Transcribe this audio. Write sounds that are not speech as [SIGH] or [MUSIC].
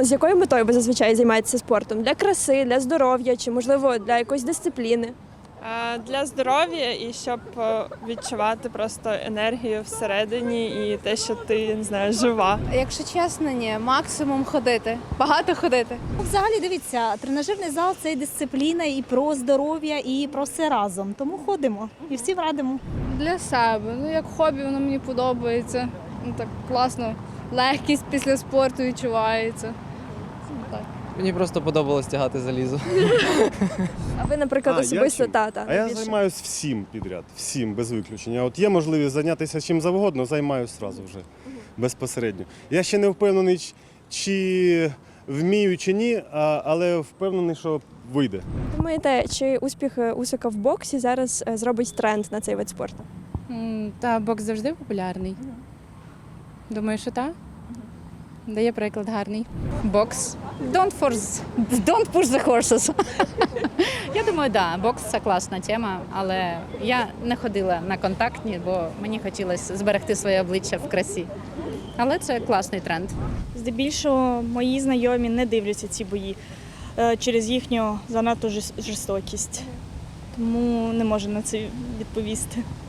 З якою метою ви зазвичай займаєтеся спортом? Для краси, для здоров'я чи можливо для якоїсь дисципліни? Для здоров'я і щоб е, відчувати просто енергію всередині і те, що ти не знаю, жива. Якщо чесно, ні, максимум ходити. Багато ходити. Взагалі, дивіться, тренажерний зал це і дисципліна, і про здоров'я, і про все разом. Тому ходимо і всім радимо. Для себе. Ну, як хобі, воно мені подобається. Ну, так класно. Легкість після спорту відчувається. Так. Мені просто подобалось тягати залізо. А ви, наприклад, А, я особисто чим? та, та, А я більше. займаюся всім підряд, всім без виключення. От є можливість зайнятися чим завгодно, займаюся одразу вже безпосередньо. Я ще не впевнений, ч- чи вмію, чи ні, а- але впевнений, що вийде. Думаєте, чи успіх е, Усика в боксі зараз е, зробить тренд на цей вид спорту? М, Та бокс завжди популярний. Думаю, що так. Дає приклад гарний. Бокс. Don't force, don't push the horses. [LAUGHS] я думаю, да, бокс це класна тема, але я не ходила на контактні, бо мені хотілося зберегти своє обличчя в красі. Але це класний тренд. Здебільшого мої знайомі не дивляться ці бої е, через їхню занадто жорстокість. Тому не можу на це відповісти.